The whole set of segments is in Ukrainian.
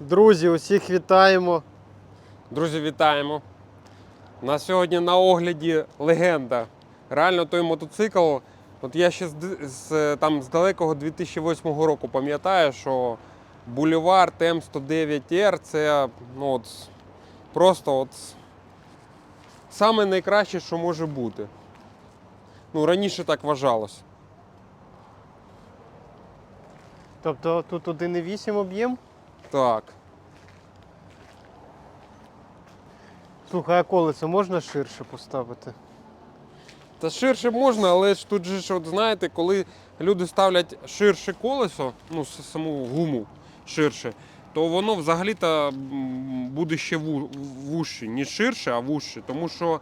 Друзі, усіх вітаємо. Друзі, вітаємо! У нас сьогодні на огляді легенда. Реально той мотоцикл. От я ще з, з, там, з далекого 2008 року пам'ятаю, що Бульвар ТМ109R це ну, от, просто от, саме найкраще, що може бути. Ну, раніше так вважалось. Тобто тут 1,8 об'єм. Так. Слухай, а колесо можна ширше поставити? Та ширше можна, але ж тут же ж, от знаєте, коли люди ставлять ширше колесо, ну саму гуму ширше, то воно взагалі-то буде ще ву- вужче. Не ширше, а вужче. Тому що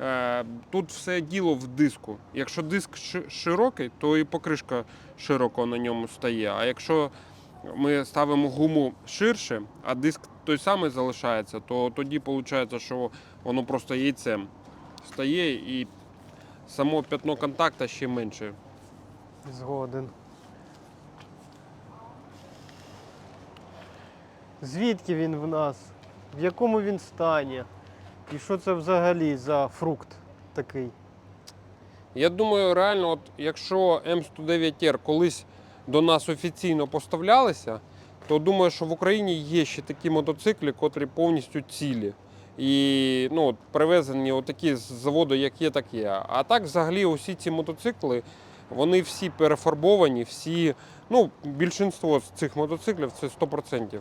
е, тут все діло в диску. Якщо диск широкий, то і покришка широко на ньому стає. А якщо ми ставимо гуму ширше, а диск той самий залишається, то тоді виходить, що воно просто яйцем стає і само пятно контакта ще менше. Згоден. Звідки він в нас? В якому він стані? І що це взагалі за фрукт такий? Я думаю, реально, от якщо М109R колись до нас офіційно поставлялися, то думаю, що в Україні є ще такі мотоцикли, котрі повністю цілі. І ну, привезені отакі з заводу, як є, так є. А так, взагалі, усі ці мотоцикли, вони всі перефарбовані, всі, ну, більшість з цих мотоциклів це 100%.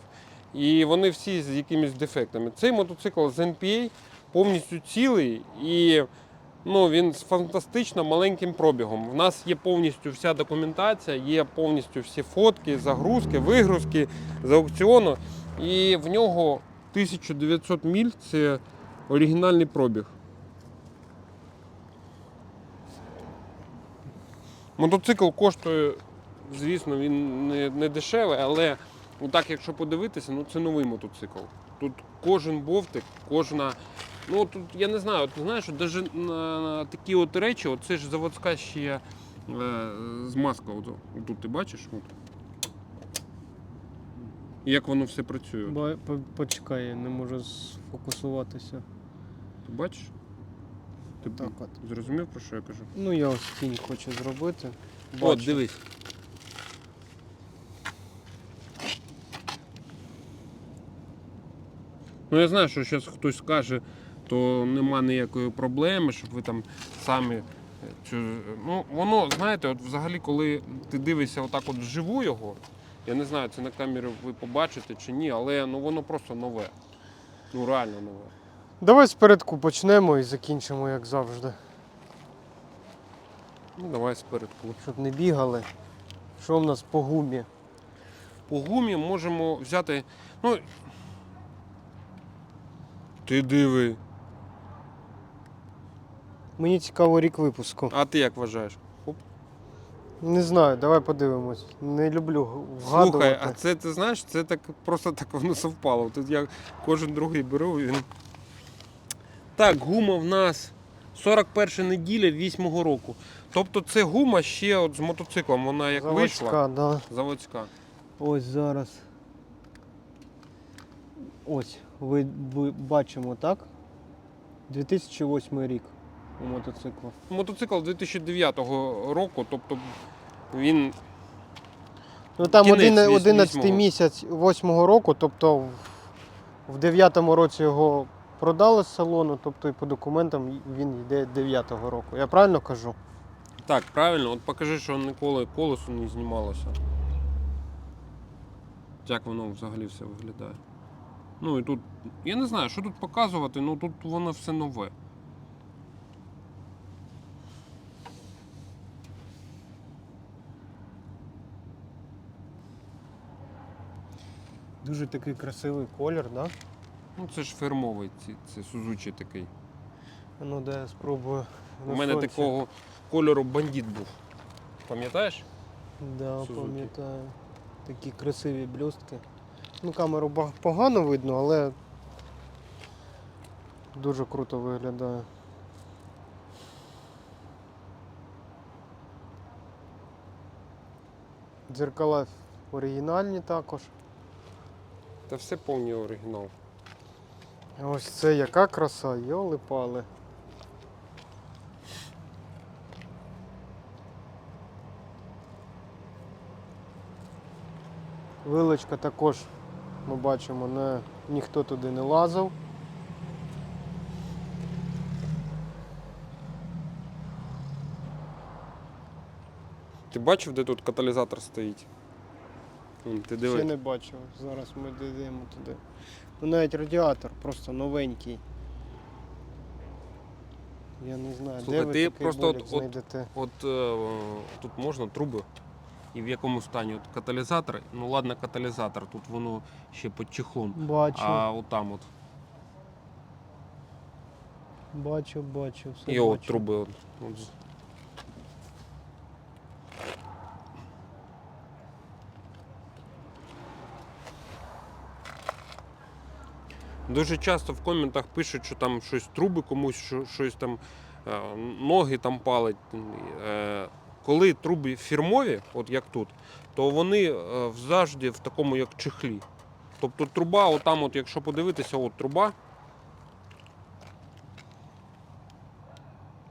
І вони всі з якимись дефектами. Цей мотоцикл з NPA повністю цілий і ну, він з фантастично маленьким пробігом. В нас є повністю вся документація, є повністю всі фотки, загрузки, вигрузки з аукціону. І в нього 1900 міль це оригінальний пробіг. Мотоцикл коштує, звісно, він не, не дешевий, але так, якщо подивитися, ну це новий мотоцикл. Тут кожен бовтик, кожна. Ну тут я не знаю, ти знаєш, навіть на, на такі от речі, от це ж заводська ще е, змазка. От, тут ти бачиш? От. Як воно все працює. Ба- по- Почекай, я не можу сфокусуватися. Ти бачиш? Ти Так от. зрозумів, про що я кажу? Ну я ось тінь хочу зробити. От, Бачу. дивись. Ну, я знаю, що зараз хтось скаже, то нема ніякої проблеми, щоб ви там самі. е, Ну, воно, знаєте, от взагалі, коли ти дивишся отак от вживу його, я не знаю, це на камері ви побачите чи ні, але ну, воно просто нове. Ну, реально нове. Давай спередку почнемо і закінчимо, як завжди. Ну, давай спередку. Щоб не бігали. Що в нас по гумі? По гумі можемо взяти. Ну. Ти диви. Мені цікаво рік випуску. А ти як вважаєш? Хоп. Не знаю, давай подивимось. Не люблю вгадувати. Слухай, а це ти знаєш, це так просто так воно совпало. Тут я кожен другий беру він. Так, гума в нас 41 неділя 8 року. Тобто це гума ще от з мотоциклом, вона як вийшла. Заводська, да. Заводська. Ось зараз. Ось, ви, ви бачимо, так? 2008 рік у мотоциклу. Мотоцикл 2009 року, тобто він Ну там Кінець один, віс- 11 вісьмого. місяць 8 року, тобто в, в 9 році його продали з салону, тобто і по документам він йде 9 року. Я правильно кажу? Так, правильно, от покажи, що ніколи колесо не знімалося. Як воно взагалі все виглядає. Ну і тут. Я не знаю, що тут показувати, ну тут воно все нове. Дуже такий красивий колір, да? Ну це ж фірмовий, ці- це Сузучі такий. Ну де я спробую. У мене сонці. такого кольору бандит був. Пам'ятаєш? Да, пам'ятаю. Такі красиві блістки. Ну, камеру погано видно, але дуже круто виглядає. Дзеркала оригінальні також. Та все повний оригінал. Ось це яка краса, йоли пали. Вилочка також, ми бачимо, не, ніхто туди не лазив. Ти бачив, де тут каталізатор стоїть? Ти Ще не бачив. Зараз ми дійдемо туди. Ну навіть радіатор просто новенький. Я не знаю, Слухай, де ви ти такий просто болік от- от- знайдете. От е, тут можна труби. І в якому стані? От каталізатор, ну ладно, каталізатор, тут воно ще під чехлом. Бачу, А отам от. бачу, бачу. Все І от бачу. труби. От, от. Дуже часто в коментах пишуть, що там щось труби комусь, що, щось там е, ноги там палить. Е, Коли труби фірмові, от як тут, то вони е, завжди в такому як чехлі. Тобто труба, отам, от, якщо подивитися, от труба,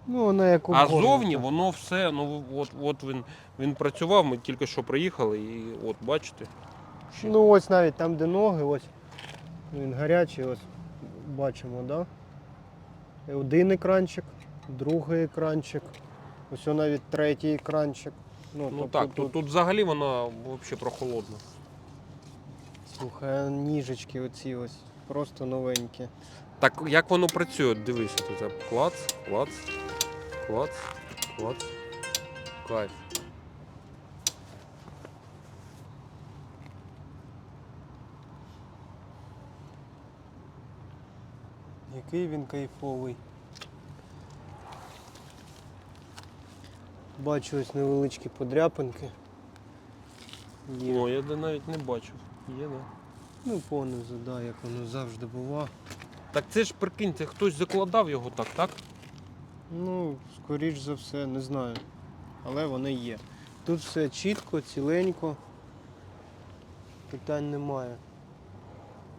Ну, вона як А зовні воно все, ну от, от він, він працював, ми тільки що приїхали, і от бачите. ще- Ну ось навіть там, де ноги, ось він гарячий, ось бачимо, да? Один екранчик, другий екранчик, ось навіть третій екранчик. Ну, ну тобто так, тут, тут взагалі вона взагалі прохолодна. Слухай, а ніжечки оці ось, просто новенькі. Так як воно працює? Дивися, тут клац, клац, клац, клац. Кайф. Який він кайфовий. Бачу ось невеличкі подряпинки. Є. О, я де навіть не бачив. Є, да. Ну, понизу, да, як воно завжди бува. Так це ж прикиньте, хтось закладав його так, так? Ну, скоріш за все, не знаю. Але вони є. Тут все чітко, ціленько. Питань немає.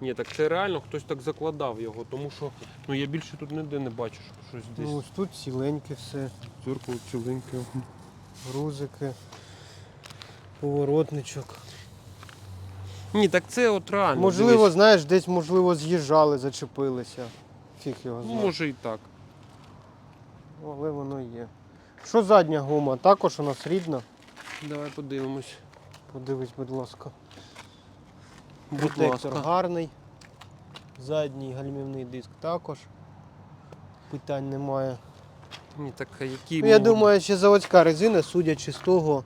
Ні, так це реально хтось так закладав його, тому що ну я більше тут ніде не бачу, що щось десь. Ну, ось тут ціленьке все. Дзеркало ціленьке. Грузики, поворотничок. Ні, так це от реально. можливо, дивись. знаєш, десь можливо з'їжджали, зачепилися. Фіг його Ну, знає. може і так. Але воно є. Що задня гума? Також у нас рідна. Давай подивимось. Подивись, будь ласка. Протектор гарний. Задній гальмівний диск також. Питань немає. Ні, так які. Ну, я думаю, ще заводська резина, судячи з того,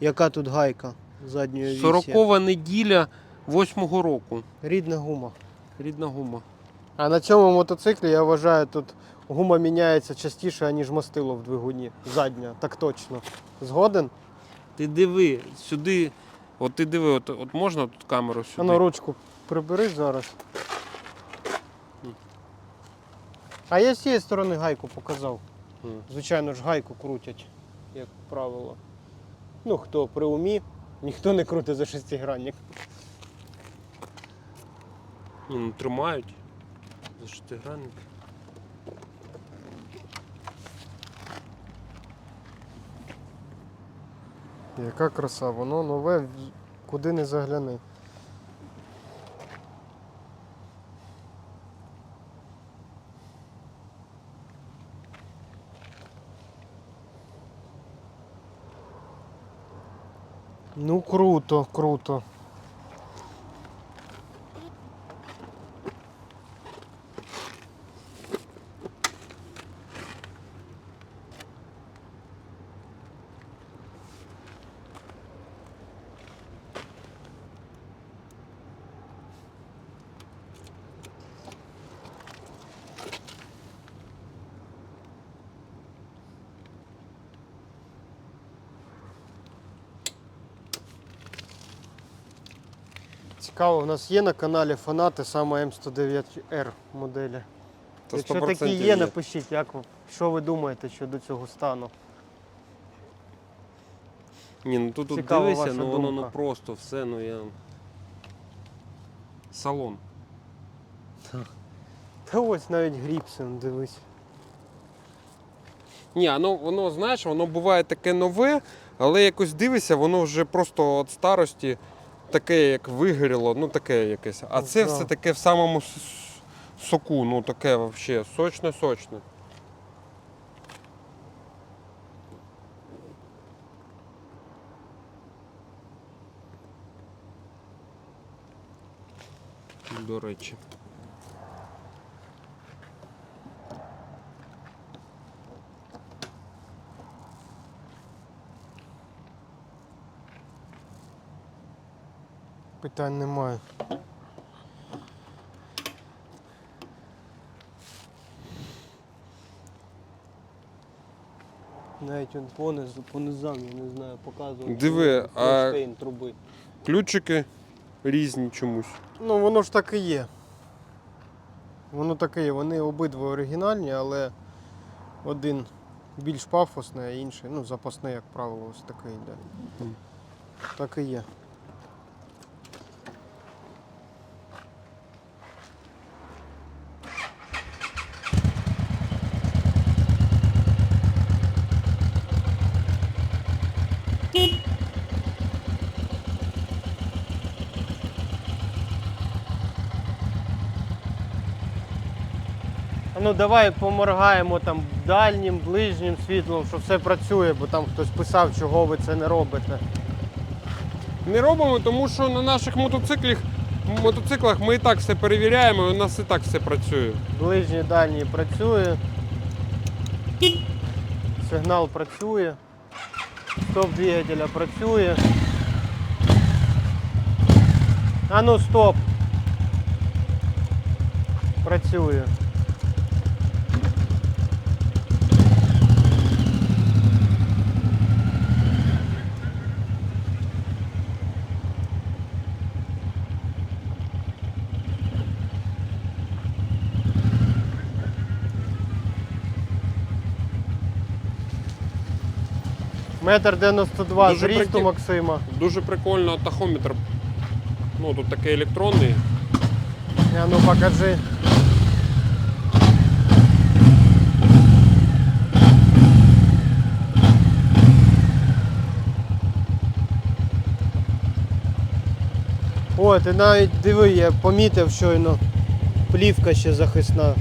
яка тут гайка задньої вісі. 40 неділя восьмого року. Рідна гума. Рідна гума. А на цьому мотоциклі я вважаю, тут гума міняється частіше, ніж мастило в двигуні. Задня, так точно. Згоден? Ти диви, сюди. От ти диви, от, от можна тут камеру сюди? А ну ручку прибери зараз. А я з цієї сторони гайку показав. Звичайно ж, гайку крутять, як правило. Ну, хто при умі, ніхто не крутить за шестигранник. Ні, ну тримають. За шестигранник. Яка краса, воно нове, куди не загляни. Ну круто, круто. Цікаво, у нас є на каналі фанати саме М109R моделі. Та Якщо такі є, напишіть, як, що ви думаєте щодо цього стану. Ні, ну тут, Цікава дивися, ну воно ну просто все, ну я. салон. Та ось навіть Гріпсен, дивись. Ні, воно, воно, знаєш, воно буває таке нове, але якось дивишся, воно вже просто від старості таке, як вигоріло, ну таке якесь. А це все таке в самому соку, ну таке взагалі сочне-сочне. До речі. Питань немає. Навіть он понизу, по низам, я не знаю, показував. Диви, а- труби. Ключики різні чомусь. Ну воно ж так і є. Воно так і є. Вони обидва оригінальні, але один більш пафосний, а інший, ну, запасний, як правило, ось такий йде. Так і є. Ну давай поморгаємо там дальнім, ближнім світлом, що все працює, бо там хтось писав, чого ви це не робите. Не робимо, тому що на наших мотоциклах, мотоциклах ми і так все перевіряємо, і у нас і так все працює. Ближній дальній працює. Сигнал працює. Стоп двигателя працює. А ну стоп. Працює. Метр 92 Дуже зрісту прикид- Максима. Дуже прикольно тахометр. Ну, тут такий електронний. А ну покажи. О, ти навіть диви, я помітив щойно. Плівка ще захисна.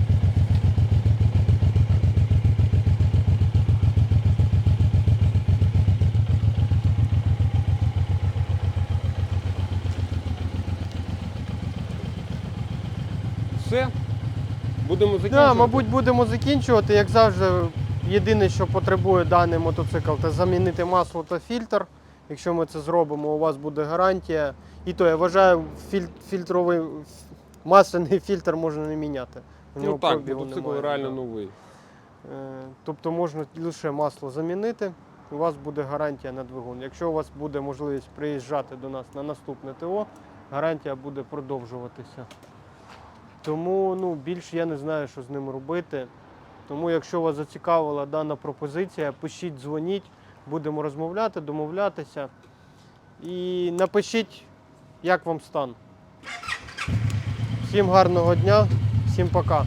Все. Будемо закінчувати. да, мабуть, будемо закінчувати. Як завжди, єдине, що потребує даний мотоцикл, це замінити масло та фільтр. Якщо ми це зробимо, у вас буде гарантія. І то я вважаю, філь- фільтровий масляний фільтр можна не міняти. У Ну так, мотоцикл немає, реально да. новий. Е, Тобто можна лише масло замінити, у вас буде гарантія на двигун. Якщо у вас буде можливість приїжджати до нас на наступне ТО, гарантія буде продовжуватися. Тому ну, більше я не знаю, що з ним робити. Тому, якщо вас зацікавила дана пропозиція, пишіть, дзвоніть, будемо розмовляти, домовлятися. І напишіть, як вам стан. Всім гарного дня, всім пока.